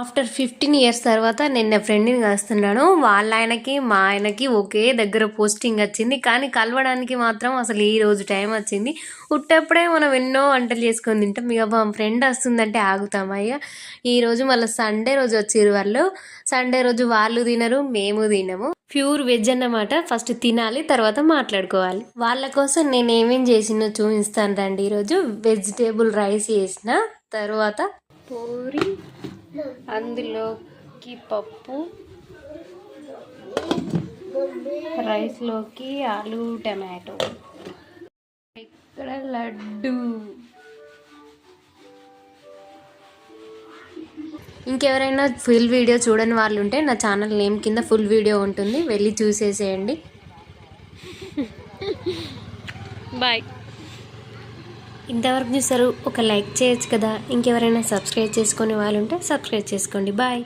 After fifteen years తర్వాత నేను నా ఫ్రెండ్ని కలుస్తున్నాను వాళ్ళ ఆయనకి మా ఆయనకి ఒకే దగ్గర పోస్టింగ్ వచ్చింది. కానీ కలవడానికి మాత్రం అసలు ఈ రోజు టైం వచ్చింది. ఉట్టప్పుడే మనం ఎన్నో వంటలు చేసుకొని తింటాం. ఇక మా ఫ్రెండ్ వస్తుందంటే ఆగుతాం అయ్యా. ఈరోజు మళ్ళీ సండే రోజు వచ్చిర్రు వాళ్ళు. సండే రోజు వాళ్ళు తినరు మేము తినము. ప్యూర్ వెజ్ అన్నమాట. ఫస్ట్ తినాలి తర్వాత మాట్లాడుకోవాలి. వాళ్ళ కోసం నేను ఏమేం చేసినో చూపిస్తాను రండి. ఈరోజు వెజిటేబుల్ రైస్ చేసిన. తర్వాత పూరి అందులోకి పప్పు రైస్లోకి ఆలు టమాటో. ఇక్కడ లడ్డు. ఇంకెవరైనా ఫుల్ వీడియో చూడని వాళ్ళు ఉంటే నా ఛానల్ నేమ్ కింద ఫుల్ వీడియో ఉంటుంది వెళ్ళి చూసేసేయండి. బాయ్. ఇంతవరకు చూసారు ఒక లైక్ చేయొచ్చు కదా. ఇంకెవరైనా సబ్స్క్రైబ్ చేసుకునే వాళ్ళు ఉంటే సబ్స్క్రైబ్ చేసుకోండి. బాయ్.